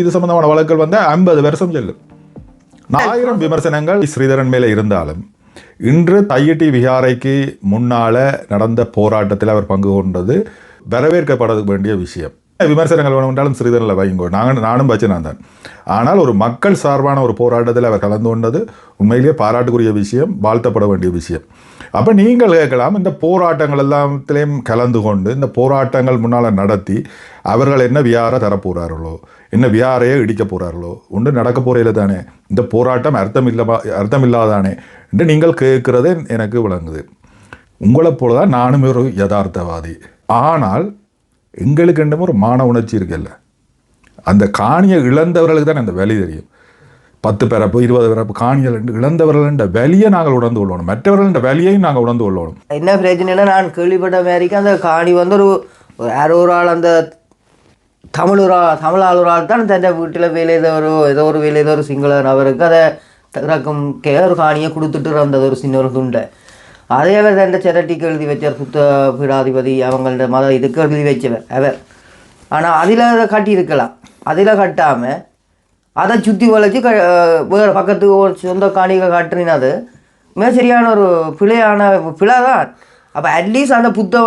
இது சம்பந்தமான வழக்குகள் வந்து ஐம்பது வருஷம் செல்லும் ஆயிரம் விமர்சனங்கள் ஸ்ரீதரன் மேலே இருந்தாலும் இன்று தையட்டி விகாரைக்கு முன்னால் நடந்த போராட்டத்தில் அவர் பங்கு கொண்டது வரவேற்கப்பட வேண்டிய விஷயம். விமர்சனங்கள் வேணுமென்றாலும் ஸ்ரீதரனில் வைங்கோ நாங்கள் நானும் பச்சனான் தான். ஆனால் ஒரு மக்கள் சார்பான ஒரு போராட்டத்தில் அவர் கலந்து கொண்டது உண்மையிலேயே பாராட்டுக்குரிய விஷயம் வாழ்த்தப்பட வேண்டிய விஷயம். அப்போ நீங்கள் கேட்கலாம் இந்த போராட்டங்கள் எல்லாத்திலையும் கலந்து கொண்டு இந்த போராட்டங்கள் முன்னால் நடத்தி அவர்கள் என்ன வியார தரப்போகிறார்களோ என்ன வியாரையே இடிக்க போகிறார்களோ ஒன்று நடக்க போறையில் தானே இந்த போராட்டம் அர்த்தம் இல்லவா அர்த்தம் இல்லாதானே என்று நீங்கள் கேட்குறதே எனக்கு விளங்குது. உங்களைப் போல தான் நானும் ஒரு யதார்த்தவாதி. ஆனால் எங்களுக்கு என்னமோ ஒரு மான உணர்ச்சி இருக்குல்ல. அந்த காணியை இழந்தவர்களுக்கு தான் அந்த வலி தெரியும். பத்து பிறப்பு இருபது பிறப்பு காணிகள் என்று இழந்தவர்கள் என்ற வலியை நாங்கள் உணர்ந்து கொள்ளணும். மற்றவர்கள் என்ற வலியையும் நாங்கள் உணர்ந்து கொள்ளணும். என்ன பிரச்சனைனா நான் கேள்விப்பட்ட மாதிரிக்கு அந்த காணி வந்து ஒரு யாரோ ஒரு ஆள் அந்த தமிழூரா தமிழ் ஒரு ஆள் தான் தன் வீட்டில் வேலை ஏதோ ஒரு ஏதோ ஒரு வேலை ஏதோ ஒரு சிங்கள நபருக்கு அதை இறக்கும் கே ஒரு காணியை கொடுத்துட்டு இருந்தது ஒரு சின்ன ஒரு துண்டை. அதேவர் அவர் செரட்டிக்கு எழுதி வச்சார் சுத்த பீடாதிபதி அவங்கள்ட்ட மத இதுக்கு எழுதி வச்சவர் அவர். ஆனால் அதில் கட்டியிருக்கலாம். அதில் கட்டாமல் அதை சுற்றி வளைச்சி க வேறு பக்கத்து ஒரு சொந்த காணிகள் கட்டுறினது மிக சரியான ஒரு பிழையான பிழை தான் அப்போ அட்லீஸ்ட் அந்த புத்த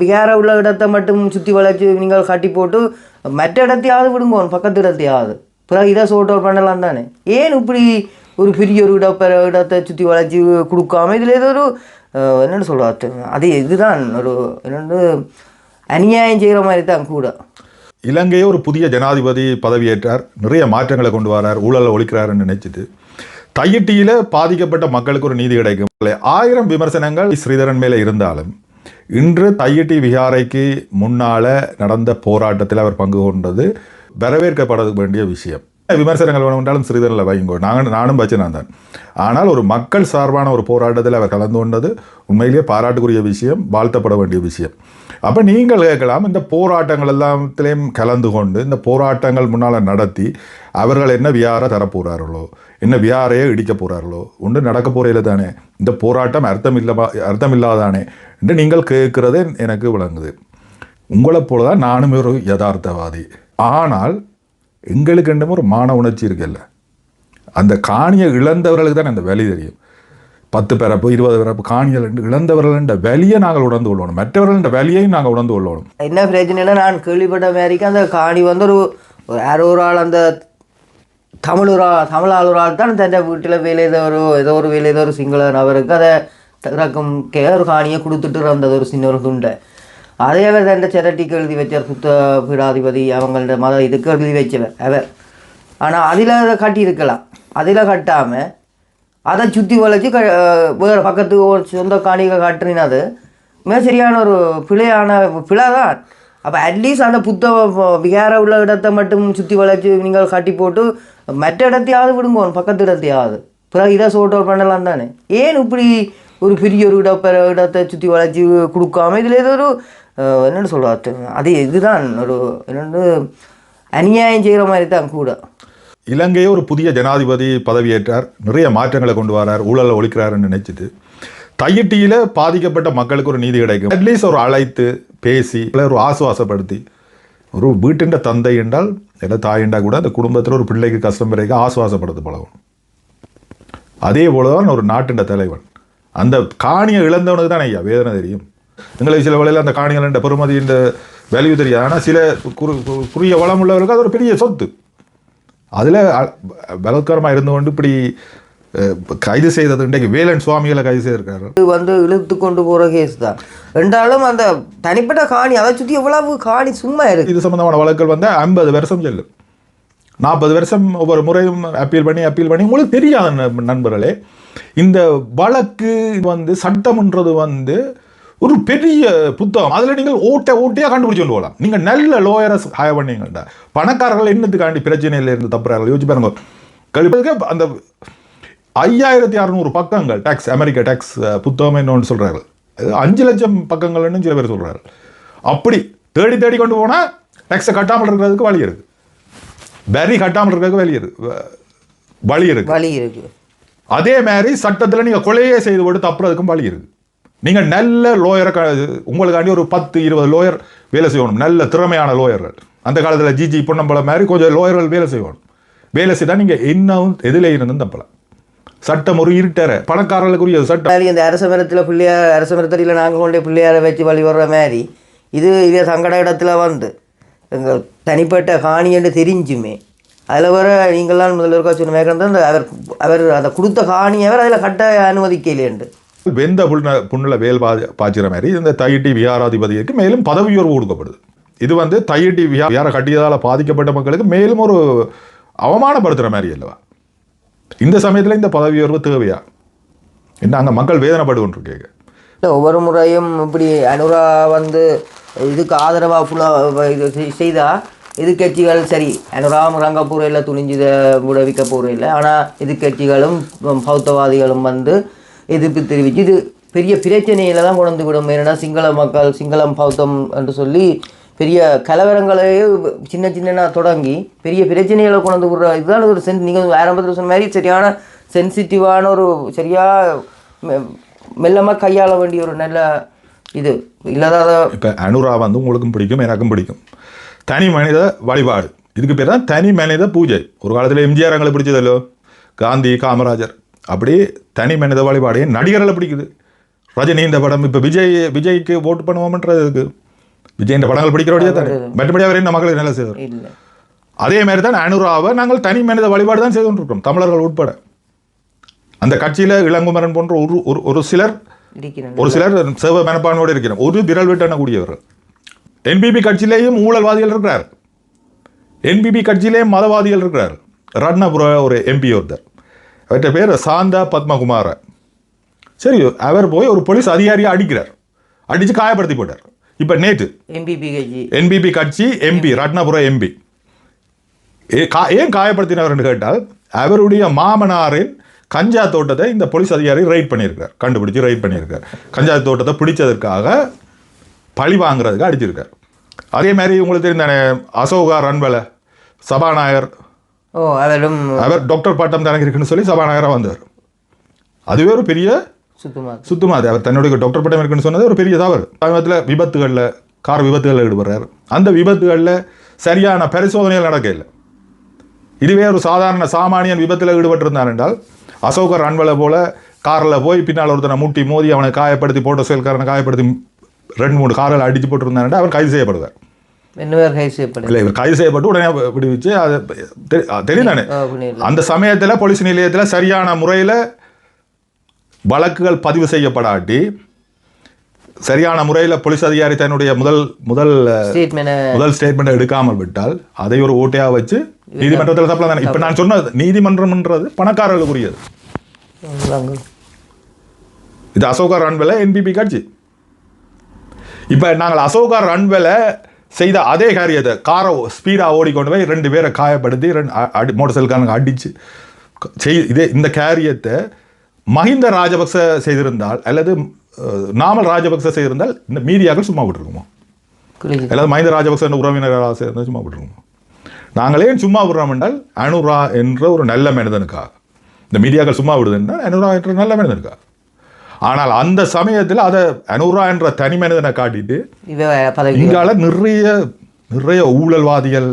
விகார உள்ள இடத்தை மட்டும் சுற்றி வளைச்சி நீங்கள் கட்டி போட்டு மற்ற இடத்தையாவது விடுங்க பக்கத்து இடத்தையாவது. பிறகு இதை சோர்ட் அவுட் பண்ணலாம் தானே. ஏன் இப்படி ஒரு பெரிய ஒரு இட பெற இடத்தை சுற்றி வளைச்சி கொடுக்காம? இதில் ஏதோ ஒரு என்னென்னு சொல்கிறது அது இதுதான் ஒரு என்னென்னு அநியாயம் செய்கிற மாதிரி தான் கூட. இலங்கையே ஒரு புதிய ஜனாதிபதி பதவியேற்றார். நிறைய மாற்றங்களை கொண்டு வரார். ஊழலை ஒழிக்கிறாருன்னு நினைச்சிட்டு. தையிட்டியில் பாதிக்கப்பட்ட மக்களுக்கு ஒரு நீதி கிடைக்கும். ஆயிரம் விமர்சனங்கள் ஸ்ரீதரன் மேலே இருந்தாலும் இன்று தையிட்டி விஹாரைக்கு முன்னால் நடந்த போராட்டத்தில் அவர் பங்கு கொண்டது வரவேற்கப்பட வேண்டிய விஷயம். விமர்சனங்கள் வேணுமென்றாலும் ஸ்ரீதரனில் வைங்கோ நாங்கள் நானும் பச்சனான் தான். ஆனால் ஒரு மக்கள் சார்பான ஒரு போராட்டத்தில் அவர் கலந்து கொண்டது உண்மையிலேயே பாராட்டுக்குரிய விஷயம் வாழ்த்தப்பட வேண்டிய விஷயம். அப்போ நீங்கள் கேட்கலாம் இந்த போராட்டங்கள் எல்லாத்திலையும் கலந்து கொண்டு இந்த போராட்டங்கள் முன்னால் நடத்தி அவர்கள் என்ன வியாரை தரப்போகிறார்களோ என்ன வியாரையே இடிக்க போகிறார்களோ ஒன்று நடக்க போறையில் தானே இந்த போராட்டம் அர்த்தம் இல்லமா அர்த்தம் இல்லாதானே என்று நீங்கள் கேட்குறதே எனக்கு விளங்குது. உங்களைப் போல தான் நானும் ஒரு யதார்த்தவாதி. ஆனால் எங்களுக்கு என்னமோ ஒரு மான உணர்ச்சி இருக்குல்ல. அந்த காணியை இழந்தவர்களுக்கு தான் அந்த வேலை தெரியும். பத்து பிறப்பு இருபது பிறப்பு காணிகள் என்று இழந்தவர்கள் என்ற நாங்கள் உணர்ந்து கொள்ளணும். மற்றவர்கள் என்ற நாங்கள் உணர்ந்து கொள்ளணும். என்ன பிரச்சனைனா நான் கேள்விப்பட்ட மாதிரிக்கு அந்த காணி வந்து ஒரு ஒரு யாரோ ஒரு ஆள் அந்த தமிழூரா தமிழ் ஒரு ஆள் தான் தன் வீட்டில் வேலை ஏதோ ஒரு ஏதோ ஒரு வேலை ஏதோ ஒரு சிங்கள நபருக்கு அதை இறக்கும் கே ஒரு காணியை கொடுத்துட்டு இருந்தது ஒரு சின்ன ஒரு துண்டை. அதே அவர் தன் செரட்டிக்கு எழுதி வச்சார் சுத்த பீடாதிபதி அவங்களோட மத இதுக்கு எழுதி வச்சவர் அவர். ஆனால் அதில் அதை கட்டியிருக்கலாம். அதில் கட்டாமல் அதை சுற்றி வளைச்சி க வேறு பக்கத்து ஒரு சொந்த காணிகள் கட்டுறினது மிக சரியான ஒரு பிழையான பிழை தான் அப்போ அட்லீஸ்ட் அந்த புத்த விகார உள்ள இடத்தை மட்டும் சுற்றி வளைச்சி நீங்கள் கட்டி போட்டு மற்ற இடத்தையாவது விடுங்க பக்கத்து இடத்தையாவது. பிறகு இதை சோர்ட் அவுட் பண்ணலாம் தானே. ஏன் இப்படி ஒரு பெரிய ஒரு இட பெற இடத்தை சுற்றி வளைச்சி கொடுக்காம? இதில் ஏதோ ஒரு என்னென்னு சொல்கிறது அது இதுதான் ஒரு என்னென்னு அநியாயம் செய்கிற மாதிரி தான் கூட. இலங்கையே ஒரு புதிய ஜனாதிபதி பதவியேற்றார். நிறைய மாற்றங்களை கொண்டு வரார் ஊழலை ஒழிக்கிறாருன்னு நினைச்சிட்டு. தையிட்டியில் பாதிக்கப்பட்ட மக்களுக்கு ஒரு நீதி கிடைக்கும். அட்லீஸ்ட் ஒரு அழைத்து பேசி இல்லை ஒரு ஆசுவாசப்படுத்தி. ஒரு வீட்டுண்ட தந்தை என்றால் இல்லை தாய் என்றால் கூட அந்த குடும்பத்தில் ஒரு பிள்ளைக்கு கஷ்டம் பிறகு ஆசுவாசப்படுத்த பழகணும் அதே போலதான் ஒரு நாட்டுண்ட தலைவன். அந்த காணியை இழந்தவனுக்கு தான் ஐயா வேதனை தெரியும். எங்களுக்கு சில வேளையில் அந்த காணிகள் என்ற பெருமதி இந்த வேல்யூ தெரியாது. ஆனால் சில குறு குறுகிய வளம் உள்ளவர்களுக்கு அது ஒரு பெரிய சொத்து. அதில் பலத்காரமாக இருந்து கொண்டு இப்படி கைது செய்தது. இன்றைக்கு வேலன் சுவாமிகளை கைது செய்திருக்காரு இது வந்து இழுத்து கொண்டு போகிற கேஸ் தான். ரெண்டாலும் அந்த தனிப்பட்ட காணி அதை சுற்றி எவ்வளவு காணி சும்மா இருக்கு? இது சம்பந்தமான வழக்குகள் வந்து ஐம்பது வருஷம் செல்லும் நாற்பது வருஷம் ஒவ்வொரு முறையும் அப்பீல் பண்ணி அப்பீல் பண்ணி உங்களுக்கு தெரியாத நண்பர்களே. இந்த வழக்கு வந்து சட்டம்ன்றது வந்து ஒரு பெரிய புத்தகம். அதில் நீங்கள் ஓட்ட ஓட்டையாக கண்டுபிடிச்சு கொண்டு போகலாம் நீங்கள் நல்ல லோயரை ஹயர் பண்ணீங்கடா. பணக்காரர்கள் என்னத்துக்காண்டி பிரச்சனையில் இருந்து தப்புறார்கள்? யோசிச்சு பாருங்க. கழிப்பதுக்கு அந்த ஐயாயிரத்தி அறநூறு பக்கங்கள் டேக்ஸ் அமெரிக்க டேக்ஸ் புத்தகம் என்னன்னு சொல்கிறாரு அஞ்சு லட்சம் பக்கங்கள்னு சில பேர் சொல்கிறாரு அப்படி தேடி தேடி கொண்டு போனால் டேக்ஸை கட்டாமல் இருக்கிறதுக்கு வழி இருக்குது வரி கட்டாமல் இருக்கிறதுக்கு வழி இருக்கு வ- வழி இருக்கு. வழி இருக்கு. அதே மாதிரி சட்டத்தில் நீங்கள் கொலையே செய்து போட்டு தப்புறதுக்கும் வழி இருக்கு. நீங்கள் நல்ல லோயரை க உங்களுக்காண்டி ஒரு பத்து இருபது லோயர் வேலை செய்யணும். நல்ல திறமையான லோயர்கள் அந்த காலத்தில் ஜிஜி பொன்னம்பலம் மாதிரி கொஞ்சம் லோயர்கள் வேலை செய்யணும். வேலை செய்தால் நீங்கள் என்னவும் எதில் இருந்தும் தப்பலாம். சட்டம் ஒரு இருட்டற பணக்காரர்களுக்குரிய சட்டம். இந்த அரச மரத்தில் பிள்ளையார் அரச மரத்தடியில் நாங்கள் கொண்டே பிள்ளையாரை வச்சு வழி வர்ற மாதிரி இது இதே சங்கட இடத்துல வந்து எங்கள் தனிப்பட்ட காணி என்று தெரிஞ்சுமே அதில் வர நீங்களாம் முதல்வருக்கா சொன்ன மேற்கொண்டு அந்த அவர் அவர் அதை கொடுத்த காணி அவர் அதில் கட்ட அனுமதிக்கலையண்டு. வெந்த புண்ண புண்ணில் வேல் பா பாய்ச்சிற மாதிரி இந்த தையிட்டி விகாராதிபதிக்கு மேலும் பதவி உயர்வு கொடுக்கப்படுது இது வந்து தையிட்டி விஹா விகார கட்டியதால் பாதிக்கப்பட்ட மக்களுக்கு மேலும் ஒரு அவமானப்படுத்துகிற மாதிரி அல்லவா? இந்த சமயத்தில் இந்த பதவி உயர்வு தேவையா? என்ன அங்கே மக்கள் வேதனைப்பட்டு கொண்டிருக்கீங்க இல்லை ஒவ்வொரு முறையும் இப்படி அனுரா வந்து இதுக்கு ஆதரவாக ஃபுல்லாக இது செய்தால் எதிர்கட்சிகள் சரி அனுராம் ரங்கப்பூரையில் துணிஞ்சு விடுவிக்க இல்லை ஆனால் எதிர்கட்சிகளும் பௌத்தவாதிகளும் வந்து எதிர்ப்பு தெரிவித்து இது பெரிய பிரச்சனையில் தான் கொண்டு விடும் ஏன்னா சிங்கள மக்கள் சிங்களம் பௌத்தம் என்று சொல்லி பெரிய கலவரங்களையே சின்ன சின்ன தொடங்கி பெரிய பிரச்சனைகளை கொண்டு விடுற இதுதான் ஒரு சென் நீங்கள் ஆரம்பத்தில் சொன்ன மாதிரி சரியான சென்சிட்டிவான ஒரு சரியாக மெல்லமாக கையாள வேண்டிய ஒரு நல்ல இது. இல்லாத இப்போ அனுரா வந்து உங்களுக்கும் பிடிக்கும் எனக்கும் பிடிக்கும். தனி மனித வழிபாடு. இதுக்கு பேர் தான் தனி மனித பூஜை. ஒரு காலத்தில் எம்ஜிஆர் எங்களை பிடிச்சதல்லோ? காந்தி காமராஜர். அப்படி தனி மனித வழிபாடு நடிகர்களை பிடிக்குது. ரஜினி இந்த படம் இப்போ விஜய் விஜய்க்கு ஓட்டு பண்ணுவோம்ன்றது இருக்கு விஜய் இந்த படங்கள் பிடிக்கிறபடியே தானே? மற்றபடி அவர் என்ன மக்களுக்கு நல்ல செய்வார்? அதே மாதிரி தான் அனுராவை நாங்கள் தனி மனித வழிபாடு தான் செய்து கொண்டிருக்கிறோம் தமிழர்கள் உட்பட. அந்த கட்சியில் இளங்குமரன் போன்ற ஒரு ஒரு ஒரு சிலர் ஒரு சிலர் சேவ மனப்பான்மையோடு இருக்கிறோம் ஒரு விரல் விட்டு கூடியவர்கள் என்பிபி கட்சியிலேயும் ஊழல்வாதிகள் இருக்கிறார் என்பிபி கட்சியிலேயும் மதவாதிகள் இருக்கிறார் ரட்னபுர ஒரு எம்பி ஒருத்தர். அவர்கிட்ட பேர் சாந்தா பத்மகுமார. சரி அவர் போய் ஒரு போலீஸ் அதிகாரியை அடிக்கிறார். அடித்து காயப்படுத்தி போட்டார். இப்போ நேற்று எம்பிபி கட்சி என்பிபி கட்சி எம்பி. ரட்னபுர எம்பி. ஏன் காயப்படுத்தினவர்னு கேட்டால் அவருடைய மாமனாரின் கஞ்சா தோட்டத்தை இந்த போலீஸ் அதிகாரி ரைட் பண்ணியிருக்கார் கண்டுபிடிச்சு ரைட் பண்ணியிருக்கார். கஞ்சா தோட்டத்தை பிடிச்சதற்காக பழி வாங்குறதுக்கு அடிச்சிருக்கார். அதே மாதிரி உங்களுக்கு தெரிந்தானே அசோகா ரன்வல சபாநாயகர் அவர் டாக்டர் பட்டம் தனக்கு இருக்குன்னு சொல்லி சபாநாயகராக வந்தார். அதுவே ஒரு பெரிய சுத்தமாக அவர் தன்னுடைய டாக்டர் பட்டம் இருக்குன்னு சொன்னது ஒரு பெரிய தவறு. சமீபத்தில் விபத்துகளில் கார் விபத்துகளில் ஈடுபடுறார். அந்த விபத்துகளில் சரியான பரிசோதனைகள் நடக்கல. இதுவே ஒரு சாதாரண சாமானியன் விபத்தில் ஈடுபட்டிருந்தான் என்றால் அசோகர் அன்வலை போல காரில் போய் பின்னால் ஒருத்தனை முட்டி மோதி அவனை காயப்படுத்தி போட்ட செயல்காரனை காயப்படுத்தி ரெண்டு மூணு காரில் அடித்து போட்டிருந்தான் அவர் கைது செய்யப்படுவார். கைது செய்யப்பட்டு உடனே விடுவிச்சு அது தெரி- தெரியும் அந்த சமயத்தில் போலீஸ் நிலையத்தில் சரியான முறையில் வழக்குகள் பதிவு செய்யப்படாட்டி சரியான முறையில் போலீஸ் அதிகாரி தன்னுடைய முதல் முதல் முதல் ஸ்டேட்மெண்ட் எடுக்காமல் விட்டால் அதை ஒரு ஓட்டையா வச்சு நீதிமன்றத்தில் தானே. இப்போ நான் சொன்னது நீதிமன்றம்ன்றது பணக்காரர்களுக்குரியது இது அசோகா ரன்வெல என்பிபி கட்சி. இப்போ நாங்கள் அசோகா ரன்வெல செய்த அதே காரியத்தை காரை ஸ்பீடாக ஓடிக்கொண்டு போய் ரெண்டு பேரை காயப்படுத்தி ரெண்டு அடி மோட்டர் சைக்கிள்காரங்க அடித்து செய் இதே இந்த காரியத்தை மஹிந்த ராஜபக்ச செய்திருந்தால் அல்லது நாமல் ராஜபக்ச செய்திருந்தால் இந்த மீடியாக்கள் சும்மா விட்டுருக்குமோ? அல்லது மஹிந்த ராஜபக்ச உறவினராக சேர்ந்து சும்மா விட்டுருக்குமோ? நாங்களே சும்மா விடுறோம் என்றால் அனுரா என்ற ஒரு நல்ல மனிதனுக்காக. இந்த மீடியாக்கள் சும்மா விடுது என்றால் அனுரா என்ற நல்ல மனிதனுக்காக. ஆனால் அந்த சமயத்தில் அதை அனுரா என்ற தனி மனிதனை காட்டிட்டு இங்கால நிறைய நிறைய ஊழல்வாதிகள்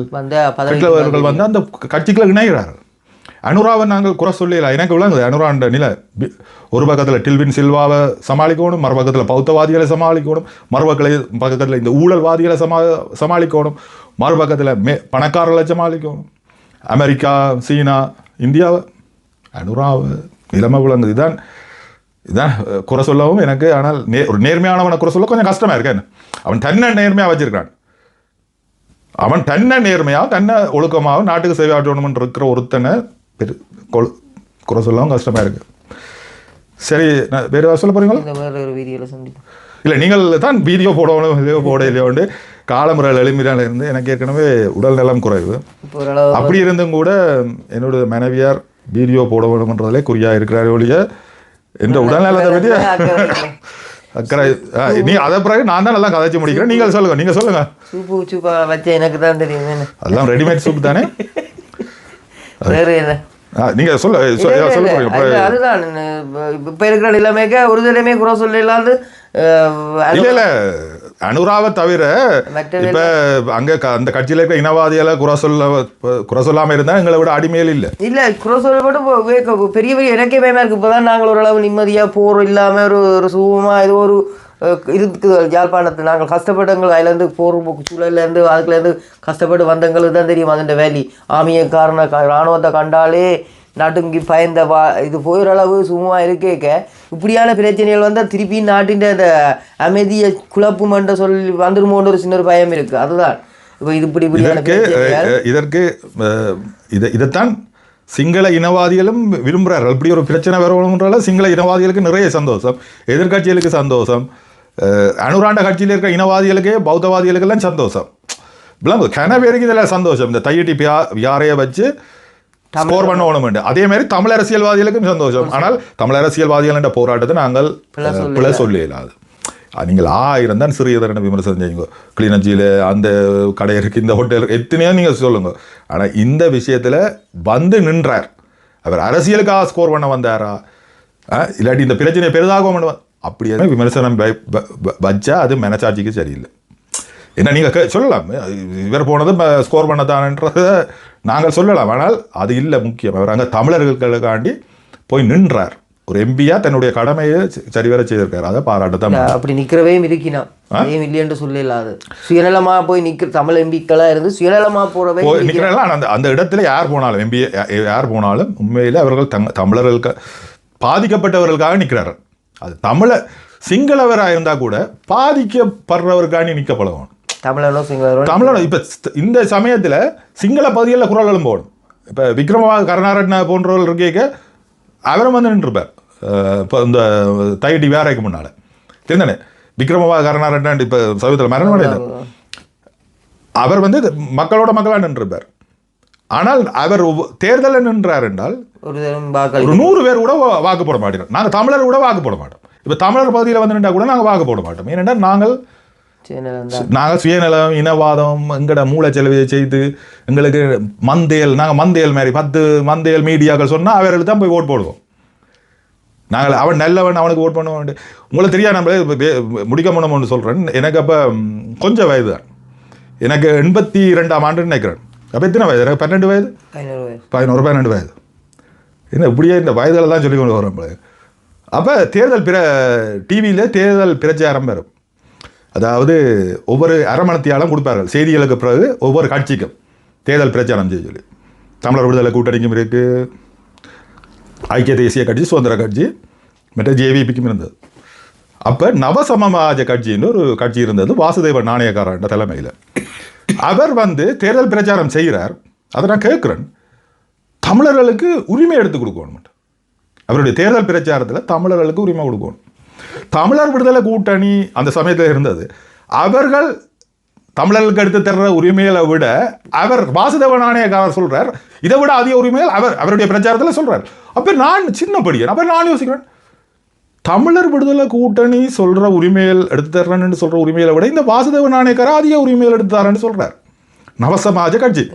கெட்டவர்கள் வந்து அந்த கட்சிக்குள்ள இணைகிறார்கள். அனுராவை நாங்கள் குறை சொல்லல. எனக்கு விளங்குது. அனுரான்ற நிலை. ஒரு பக்கத்தில் டில்வின் சில்வாவை சமாளிக்கணும் மறுபக்கத்தில் பௌத்தவாதிகளை சமாளிக்கணும் மறுபக்கத்தில் பக்கத்தில் இந்த ஊழல்வாதிகளை சமா சமாளிக்கணும் மறுபக்கத்தில் மே பணக்காரர்களை சமாளிக்கணும். அமெரிக்கா சீனா இந்தியாவை அனுராவை நிலைமை விளங்குது. இதான் இதான் குறை சொல்லவும் எனக்கு ஆனால் நே ஒரு நேர்மையானவனை குறை சொல்ல கொஞ்சம் கஷ்டமா இருக்கு என்ன? அவன் தன்னை நேர்மையாக வச்சிருக்கான் அவன் தன்னை நேர்மையாக தன்னை ஒழுக்கமாகவும் நாட்டுக்கு சேவையாற்றணும்னு இருக்கிற ஒருத்தனை பெரு கொல்- குறை சொல்லவும் கஷ்டமா இருக்கு. சரி நான் வேறு ஏதாவது சொல்ல போறீங்களா? இந்த வேற ஒரு வீடியோவில் சந்திப்போம் இல்லை நீங்கள் தான் வீடியோ போடணும் வீடியோ போட இல்லையோண்டு காலமுறையில் எளிமையில இருந்து எனக்கு ஏற்கனவே உடல் நலம் குறைவு. அப்படி இருந்தும் கூட என்னோட மனைவியார் வீடியோ போட வேணும்ன்றதுலே குறியா இருக்கிறார் ஒழிய என்ற உடல்நலத்தை பற்றி அக்கறை நீ அதை பிறகு நான் தான் நல்லா கதைச்சு முடிக்கிறேன். நீங்கள் சொல்லுங்க நீங்க சொல்லுங்க. சூப்பு சூப்பா வச்ச எனக்கு தான் தெரியும் என்ன? அதெல்லாம் ரெடிமேட் சூப் தானே? வேறு என்ன? நீங்க சொல்ல சொல்ல அதுதான் இப்ப- இருக்கிற நிலைமைக்கு ஒரு தலைமே குறை சொல்லலாது இல்ல இல்ல. அனுராவை தவிர இப்ப அங்க அந்த கட்சியில இருக்க இனவாதிகளை குறை சொல்ல குறை சொல்லாம இருந்தா எங்களை விட அடிமையில் இல்ல. இல்ல குறை சொல்லப்பட்டு பெரிய பெரிய எனக்கே பயமா இருக்கு. இப்போதான் நாங்கள் ஓரளவு நிம்மதியா போர் இல்லாம ஒரு ஒரு சுகமா ஏதோ ஒரு இருக்குது யாழ்ப்பாணத்தில் நாங்கள் கஷ்டப்பட்டவங்க அதுலேருந்து போர் சூழல்லேருந்து அதுக்குலேருந்து கஷ்டப்பட்டு வந்தவங்களுக்கு தான் தெரியும் அதோட வேலி. ஆமிய காரண இராணுவத்தை கண்டாலே நடுங்கி பயந்த வா இது போயிறளவு சும்மா இருக்கேக்க இப்படியான பிரச்சனைகள் வந்தால் திருப்பி நாட்டின் அந்த அமைதியை குழப்புமன்ற சொல்லி வந்துருமோன்ற ஒரு சின்ன ஒரு பயம் இருக்கு. அதுதான். இப்போ இது இப்படி இதற்கு இதற்கு இதை இதைத்தான் சிங்கள இனவாதிகளும் விரும்புகிறார்கள். இப்படி ஒரு பிரச்சனை வரணுன்றால சிங்கள இனவாதிகளுக்கு நிறைய சந்தோஷம் எதிர்க்கட்சிகளுக்கு சந்தோஷம். அனுராண்ட கட்சியில் இருக்கிற இனவாதிகளுக்கே பௌத்தவாதிகளுக்கெல்லாம் சந்தோஷம். இப்பெல்லாம் கன பேருக்கு இதில் சந்தோஷம். இந்த தையட்டி பியா வியாரையை வச்சு ஸ்கோர் பண்ண வேணும் அதே மாதிரி தமிழ் அரசியல்வாதிகளுக்கும் சந்தோஷம். ஆனால் தமிழ் அரசியல்வாதிகள் என்ற போராட்டத்தை நாங்கள் பிழை சொல்ல இயலாது அஹ், நீங்கள் ஆயிரம் தான் சிறியதரன விமர்சனம் செய்யுங்க. கிளிநொச்சியில் அந்த கடை இருக்கு இந்த ஹோட்டல் இருக்கு எத்தனையோ நீங்கள் சொல்லுங்க. ஆனால் இந்த விஷயத்தில் வந்து நின்றார். அவர் அரசியலுக்காக ஸ்கோர் பண்ண வந்தாரா? இல்லாட்டி இந்த பிரச்சனையை பெரிதாக அப்படியே விமர்சனம் வச்சா அது மனசாட்சிக்கு சரியில்லை. என்ன நீங்கள் சொல்லலாம். இவர் போனது ஸ்கோர் பண்ணதானன்றத நாங்கள் சொல்லலாம். ஆனால் அது இல்லை முக்கியம். அவர் அங்கே தமிழர்களுக்காண்டி போய் நின்றார். ஒரு எம்பியா தன்னுடைய கடமையை சரிவர செய்திருக்காரு. அதை பாராட்டத்தான் அப்படி நிக்கிறவையும் இருக்கினான் அதையும் இல்லையென்று சொல்லலாது சுயநலமா போய் நிக்கிற தமிழ் எம்பிக்களா இருந்து சுயநலமா போறவை போய் நிற்கிறாங்களா அந்த அந்த இடத்துல யார் போனாலும் எம்பி யார் போனாலும் உண்மையில் அவர்கள் தங்க தமிழர்களுக்கு பாதிக்கப்பட்டவர்களுக்காக நிற்கிறார்கள் அது தமிழ சிங்களவராக இருந்தால் கூட பாதிக்கப்படுறவருக்காண்டி நிற்க பழகணும். தமிழனோ சிங்களரோ தமிழோட இப்போ இந்த சமயத்தில் சிங்கள பகுதிகளில் குரல் எழும்போடும் இப்போ விக்ரமவா கருணாரட்ன போன்றவர்கள் இருக்கேக்க அவரும் வந்து நின்றுப்பார். இப்போ இந்த தையடி வேறைக்கு முன்னால். தெரிந்தானே விக்ரமவா கருணாரட்னன் இப்போ சமீபத்தில் மரணம் அடைந்தார் அவர் வந்து மக்களோட மக்களாக நின்றுப்பார். ஆனால் அவர் தேர்தலில் நின்றார் என்றால் ஒரு நூறு பேர் கூட வாக்கு போட மாட்டோம். நாங்கள் தமிழர் கூட வாக்கு போட மாட்டோம். இப்போ தமிழர் பகுதியில் வந்து நின்றா கூட நாங்கள் வாக்கு போட மாட்டோம். ஏனென்றால் நாங்கள் நாங்கள் சுயநலம் இனவாதம் எங்கட மூளைச்செலவையை செய்து எங்களுக்கு மந்தேல் நாங்கள் மந்தேல் மாதிரி பத்து மந்தேல் மீடியாக்கள் சொன்னால் அவர்களுக்கு தான் போய் ஓட் போடுவோம். நாங்கள் அவன் நல்லவன் அவனுக்கு ஓட் பண்ணுவோம். உங்களுக்கு தெரியாது நம்ம இப்ப வே- முடிக்க முடியும்னு சொல்கிறேன் எனக்கு அப்போ கொஞ்சம் வயது தான் எனக்கு எண்பத்தி ரெண்டாம் ஆண்டு நினைக்கிறேன். அப்போ எத்தனை வயது? எனக்கு பன்னெண்டு வயது? பதினோரு பன்னெண்டு வயது. என்ன இப்படியே இந்த வயதில் தான் சொல்லி கொண்டு வரோம் அப்போ தேர்தல் பிர டிவியில் தேர்தல் பிரச்சாரம் வரும். அதாவது ஒவ்வொரு அரமணத்தியாலும் கொடுப்பார்கள். செய்திகளுக்கு பிறகு ஒவ்வொரு கட்சிக்கும் தேர்தல் பிரச்சாரம் செய்ய சொல்லி. தமிழர் விடுதலை கூட்டணிக்கும் இருக்கு. ஐக்கிய தேசிய கட்சி சுதந்திர கட்சி மற்ற ஜேவிபிக்கும் இருந்தது. அப்போ நவசமமாஜ கட்சின்னு ஒரு கட்சி இருந்தது. வாசுதேவ நாணயக்காரன் தலைமையில். அவர் வந்து தேர்தல் பிரச்சாரம் செய்கிறார். அதை நான் கேட்குறேன். தமிழர்களுக்கு உரிமை எடுத்து கொடுக்கணும் அவருடைய தேர்தல் பிரச்சாரத்தில் தமிழர்களுக்கு உரிமை கொடுக்கணும். தமிழர் விடுதலை கூட்டணி அந்த சமயத்தில் இருந்தது. அவர்கள் தமிழர்களுக்கு எடுத்து தர்ற உரிமைகளை விட அவர் வாசுதேவ நாணயக்காரர் சொல்கிறார் இதை விட அதிக உரிமைகள் அவர் அவருடைய பிரச்சாரத்தில் சொல்கிறார் அப்போ நான் சின்ன படிக்கிறேன் அப்போ நான் யோசிக்கிறேன் தமிழர் விடுதலை கூட்டணி சொல்ற உரிமைகள் எடுத்து தர்றேன்னு சொல்ற உரிமைகளை விட இந்த வாசுதேவ நாணயக்காரர் அதிக உரிமைகள் எடுத்து தரேன்னு சொல்றார். நவசமாஜ கட்சி.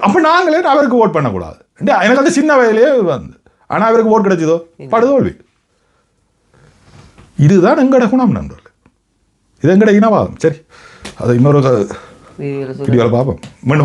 அப்போ நாங்களே அவருக்கு ஓட் பண்ணக்கூடாது. எனக்கு அந்த சின்ன வயதிலே வந்து. ஆனால் அவருக்கு ஓட் கிடைச்சதோ? படுதோல்வி. இதுதான் எங்கட குணம் நண்பர்கள். இது எங்கட இனவாதம். சரி. அது இன்னொரு வீடியோவில் பார்ப்போம். மீண்டும்